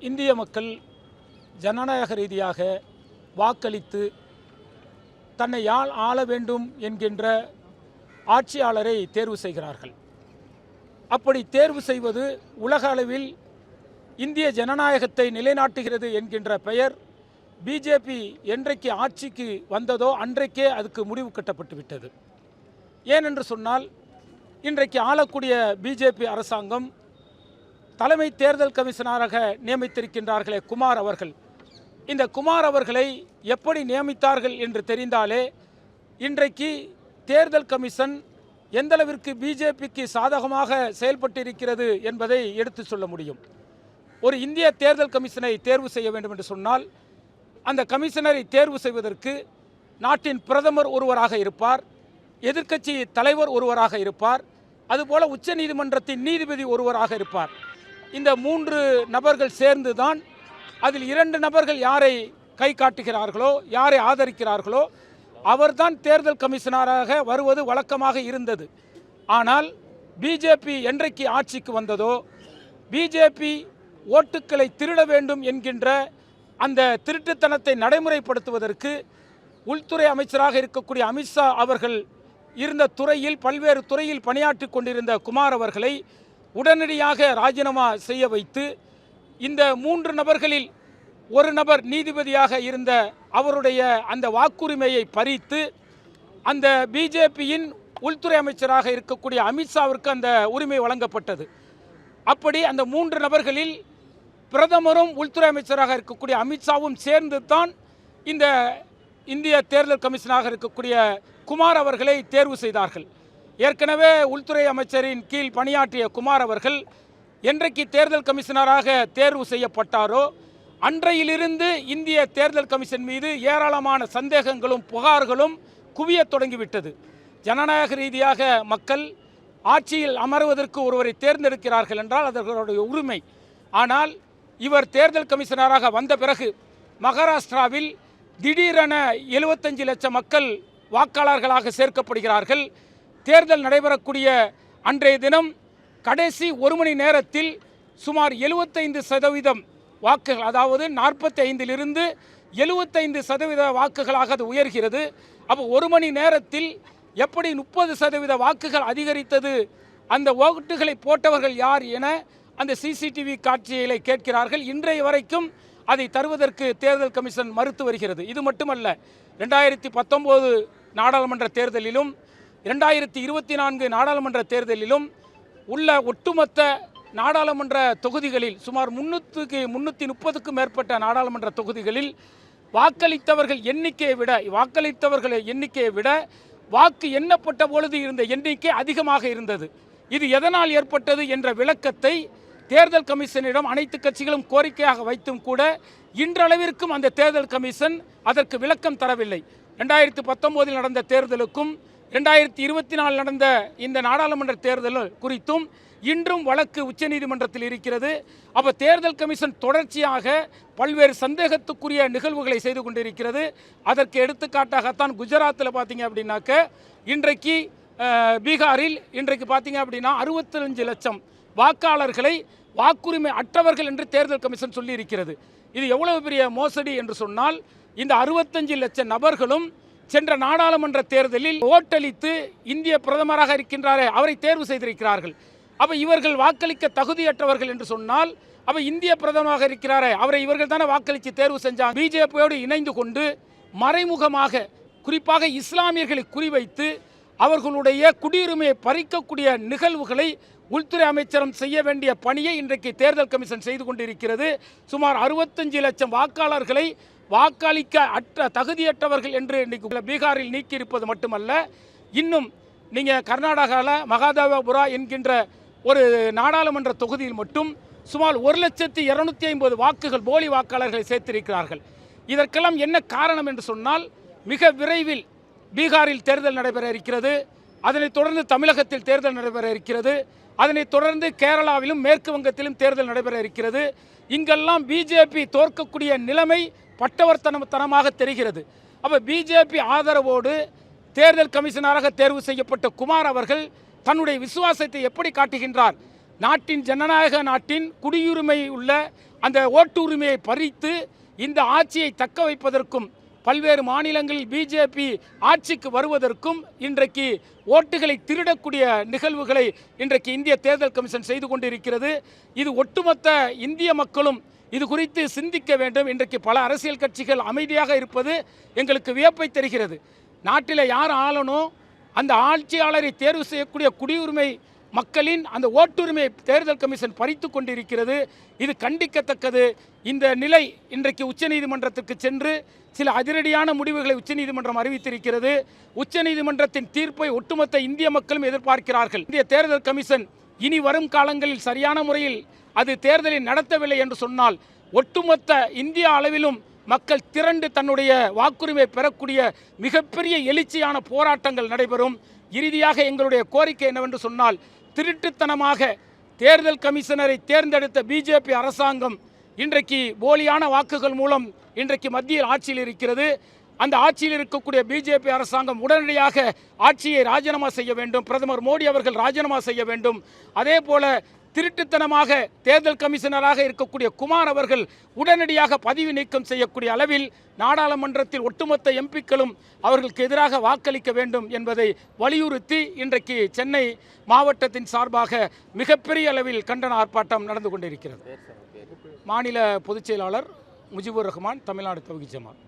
இந்திய மக்கள் ஜனநாயக ரீதியாக வாக்களித்து தன்னை யாழ் ஆள வேண்டும் என்கின்ற ஆட்சியாளரை தேர்வு செய்கிறார்கள். அப்படி தேர்வு செய்வது உலக அளவில் இந்திய ஜனநாயகத்தை நிலைநாட்டுகிறது என்கின்ற பெயர் பிஜேபி என்றைக்கு ஆட்சிக்கு வந்ததோ அன்றைக்கே அதுக்கு முடிவு கட்டப்பட்டு விட்டது. ஏனென்று சொன்னால் இன்றைக்கு ஆளக்கூடிய பிஜேபி அரசாங்கம் தலைமை தேர்தல் கமிஷனராக நியமித்திருக்கின்றார்களே குமார் அவர்கள். இந்த குமார் அவர்களை எப்படி நியமித்தார்கள் என்று தெரிந்தாலே இன்றைக்கு தேர்தல் கமிஷன் எந்தளவிற்கு பிஜேபிக்கு சாதகமாக செயல்பட்டிருக்கிறது என்பதை எடுத்து சொல்ல முடியும். ஒரு இந்திய தேர்தல் கமிஷனை தேர்வு செய்ய வேண்டும் என்று சொன்னால் அந்த கமிஷனரை தேர்வு செய்வதற்கு நாட்டின் பிரதமர் ஒருவராக இருப்பார் எதிர்க்கட்சி தலைவர் ஒருவராக இருப்பார் அதுபோல உச்சநீதிமன்றத்தின் நீதிபதி ஒருவராக இருப்பார். இந்த மூன்று நபர்கள் சேர்ந்து தான் அதில் இரண்டு நபர்கள் யாரை கை காட்டுகிறார்களோ யாரை ஆதரிக்கிறார்களோ அவர்தான் தேர்தல் கமிஷனராக வருவது வழக்கமாக இருந்தது. ஆனால் பிஜேபி என்றைக்கு ஆட்சிக்கு வந்ததோ பிஜேபி ஓட்டுக்களை திருட வேண்டும் என்கின்ற அந்த திருட்டுத்தனத்தை நடைமுறைப்படுத்துவதற்கு உள்துறை அமைச்சராக இருக்கக்கூடிய அமித்ஷா அவர்கள் இருந்த துறையில் பல்வேறு துறையில் பணியாற்றி கொண்டிருந்த குமார் அவர்களை உடனடியாக ராஜினாமா செய்ய வைத்து இந்த மூன்று நபர்களில் ஒரு நபர் நீதிபதியாக இருந்த அவருடைய அந்த வாக்குரிமையை பறித்து அந்த பிஜேபியின் உள்துறை அமைச்சராக இருக்கக்கூடிய அமித்ஷாவிற்கு அந்த உரிமை வழங்கப்பட்டது. அப்படி அந்த மூன்று நபர்களில் பிரதமரும் உள்துறை அமைச்சராக இருக்கக்கூடிய அமித்ஷாவும் சேர்ந்து தான் இந்த இந்திய தேர்தல் கமிஷனாக இருக்கக்கூடிய குமார் அவர்களை தேர்வு செய்தார்கள். ஏற்கனவே உள்துறை அமைச்சரின் கீழ் பணியாற்றிய குமார் அவர்கள் என்றைக்கு தேர்தல் கமிஷனராக தேர்வு செய்யப்பட்டாரோ அன்றையிலிருந்து இந்திய தேர்தல் கமிஷன் மீது ஏராளமான சந்தேகங்களும் புகார்களும் குவியத் தொடங்கிவிட்டது. ஜனநாயக ரீதியாக மக்கள் ஆட்சியில் அமர்வதற்கு ஒருவரை தேர்ந்தெடுக்கிறார்கள் என்றால் அதற்களுடைய அவர்களுடைய உரிமை. ஆனால் இவர் தேர்தல் கமிஷனராக வந்த பிறகு மகாராஷ்டிராவில் திடீரென எழுபத்தஞ்சு லட்சம் மக்கள் வாக்காளர்களாக சேர்க்கப்படுகிறார்கள். தேர்தல் நடைபெறக்கூடிய அன்றைய தினம் கடைசி ஒரு மணி நேரத்தில் சுமார் எழுபத்தைந்து சதவீதம் வாக்குகள் அதாவது நாற்பத்தி ஐந்திலிருந்து எழுபத்தைந்து சதவீத வாக்குகளாக அது உயர்கிறது. அப்போ ஒரு மணி நேரத்தில் எப்படி முப்பது சதவீத வாக்குகள் அதிகரித்தது அந்த ஓட்டுகளை போட்டவர்கள் யார் என அந்த சிசிடிவி காட்சிகளை கேட்கிறார்கள். இன்றைய வரைக்கும் அதை தருவதற்கு தேர்தல் கமிஷன் மறுத்து வருகிறது. இது மட்டுமல்ல ரெண்டாயிரத்தி பத்தொம்போது நாடாளுமன்ற தேர்தலிலும் இரண்டாயிரத்தி இருபத்தி நான்கு நாடாளுமன்ற தேர்தலிலும் உள்ள ஒட்டுமொத்த நாடாளுமன்ற தொகுதிகளில் சுமார் முன்னூற்றுக்கு முன்னூற்றி முப்பதுக்கும் மேற்பட்ட நாடாளுமன்ற தொகுதிகளில் வாக்களித்தவர்கள் எண்ணிக்கையை விட வாக்களித்தவர்கள் எண்ணிக்கையை விட வாக்கு எண்ணப்பட்ட பொழுது இருந்த எண்ணிக்கை அதிகமாக இருந்தது. இது எதனால் ஏற்பட்டது என்ற விளக்கத்தை தேர்தல் கமிஷனிடம் அனைத்து கட்சிகளும் கோரிக்கையாக வைத்தும் கூட இன்றளவிற்கும் அந்த தேர்தல் கமிஷன் அதற்கு விளக்கம் தரவில்லை. ரெண்டாயிரத்தி பத்தொம்போதில் நடந்த தேர்தலுக்கும் ரெண்டாயிரத்தி இருபத்தி நாலு நடந்த இந்த நாடாளுமன்ற தேர்தல் குறித்தும் இன்றும் வழக்கு உச்சநீதிமன்றத்தில் இருக்கிறது. அப்போ தேர்தல் கமிஷன் தொடர்ச்சியாக பல்வேறு சந்தேகத்துக்குரிய நிகழ்வுகளை செய்து கொண்டிருக்கிறது. அதற்கு எடுத்துக்காட்டாகத்தான் குஜராத்தில் பார்த்தீங்க அப்படின்னாக்க இன்றைக்கு பீகாரில் இன்றைக்கு பார்த்தீங்க அப்படின்னா அறுபத்தஞ்சு லட்சம் வாக்காளர்களை வாக்குரிமை அற்றவர்கள் என்று தேர்தல் கமிஷன் சொல்லி இருக்கிறது இது எவ்வளவு பெரிய மோசடி என்று சொன்னால் இந்த அறுபத்தஞ்சு லட்சம் நபர்களும் சென்ற நாடாளுமன்ற தேர்தலில் ஓட்டளித்து இந்திய பிரதமராக இருக்கின்றாரே அவரை தேர்வு செய்திருக்கிறார்கள். அப்போ இவர்கள் வாக்களிக்க தகுதியற்றவர்கள் என்று சொன்னால் அப்போ இந்திய பிரதமராக இருக்கிறாரே அவரை இவர்கள் தானே வாக்களித்து தேர்வு செஞ்சாங்க பிஜேபியோடு இணைந்து கொண்டு மறைமுகமாக குறிப்பாக இஸ்லாமியர்களை குறிவைத்து அவர்களுடைய குடியுரிமையை பறிக்கக்கூடிய நிகழ்வுகளை உள்துறை அமைச்சரம் செய்ய வேண்டிய பணியை இன்றைக்கு தேர்தல் கமிஷன் செய்து கொண்டிருக்கிறது. சுமார் அறுபத்தஞ்சு லட்சம் வாக்காளர்களை வாக்களிக்க அற்ற தகுதியற்றவர்கள் என்று இன்றைக்கு பீகாரில் நீக்கியிருப்பது மட்டுமல்ல இன்னும் நீங்கள் கர்நாடகாவில் மகாதேவபுரா என்கின்ற ஒரு நாடாளுமன்ற தொகுதியில் மட்டும் சுமார் ஒரு லட்சத்தி இரநூத்தி ஐம்பது வாக்குகள் போலி வாக்காளர்களை சேர்த்திருக்கிறார்கள். இதற்கெல்லாம் என்ன காரணம் என்று சொன்னால் மிக விரைவில் பீகாரில் தேர்தல் நடைபெற இருக்கிறது. அதனைத் தொடர்ந்து தமிழகத்தில் தேர்தல் நடைபெற இருக்கிறது. அதனைத் தொடர்ந்து கேரளாவிலும் மேற்கு வங்கத்திலும் தேர்தல் நடைபெற இருக்கிறது. இங்கெல்லாம் பிஜேபி தோற்கக்கூடிய நிலைமை பட்டவர்த்தனம் தனமாக தெரிகிறது. அப்போ பிஜேபி ஆதரவோடு தேர்தல் கமிஷனராக தேர்வு செய்யப்பட்ட குமார் அவர்கள் தன்னுடைய விசுவாசத்தை எப்படி காட்டுகின்றார்? நாட்டின் ஜனநாயக நாட்டின் குடியுரிமை உள்ள அந்த ஓட்டுரிமையை பறித்து இந்த ஆட்சியை தக்க வைப்பதற்கும் பல்வேறு மாநிலங்களில் பிஜேபி ஆட்சிக்கு வருவதற்கும் இன்றைக்கு ஓட்டுகளை திருடக்கூடிய நிகழ்வுகளை இன்றைக்கு இந்திய தேர்தல் கமிஷன் செய்து கொண்டிருக்கிறது. இது ஒட்டுமொத்த இந்திய மக்களும் இது குறித்து சிந்திக்க வேண்டும். இன்றைக்கு பல அரசியல் கட்சிகள் அமைதியாக இருப்பது எங்களுக்கு வியப்பை தருகிறது. நாட்டில் யார் ஆளணும் அந்த ஆட்சியாளரை தேர்வு செய்யக்கூடிய குடியுரிமை மக்களின் அந்த ஓட்டுரிமை தேர்தல் கமிஷன் பறித்து கொண்டிருக்கிறது. இது கண்டிக்கத்தக்கது. இந்த நிலை இன்றைக்கு உச்சநீதிமன்றத்திற்கு சென்று சில அதிரடியான முடிவுகளை உச்சநீதிமன்றம் அறிவித்திருக்கிறது. உச்சநீதிமன்றத்தின் தீர்ப்பை ஒட்டுமொத்த இந்திய மக்களும் எதிர்பார்க்கிறார்கள். இந்திய தேர்தல் கமிஷன் இனி வரும் காலங்களில் சரியான முறையில் அது தேர்தலை நடத்தவில்லை என்று சொன்னால் ஒட்டுமொத்த இந்திய அளவிலும் மக்கள் திரண்டு தன்னுடைய வாக்குரிமை பெறக்கூடிய மிகப்பெரிய எழுச்சியான போராட்டங்கள் நடைபெறும். இறுதியாக எங்களுடைய கோரிக்கை என்னவென்று சொன்னால் திருட்டுத்தனமாக தேர்தல் கமிஷனரை தேர்ந்தெடுத்த பிஜேபி அரசாங்கம் இன்றைக்கு போலியான வாக்குகள் மூலம் இன்றைக்கு மத்தியில் ஆட்சியில் இருக்கிறது. அந்த ஆட்சியில் இருக்கக்கூடிய பிஜேபி அரசாங்கம் உடனடியாக ஆட்சியை ராஜினாமா செய்ய வேண்டும். பிரதமர் மோடி அவர்கள் ராஜினாமா செய்ய வேண்டும். அதே போல திருட்டுத்தனமாக தேர்தல் கமிஷனராக இருக்கக்கூடிய குமார் அவர்கள் உடனடியாக பதவி நீக்கம் செய்யக்கூடிய அளவில் நாடாளுமன்றத்தில் ஒட்டுமொத்த எம்பிக்களும் அவர்களுக்கு எதிராக வாக்களிக்க வேண்டும் என்பதை வலியுறுத்தி இன்றைக்கு சென்னை மாவட்டத்தின் சார்பாக மிகப்பெரிய அளவில் கண்டன ஆர்ப்பாட்டம் நடந்து கொண்டிருக்கிறது. மாநில பொதுச் செயலாளர் முஜிபுர் ரஹ்மான் தமிழ்நாடு தொகுதி ஜமாத்.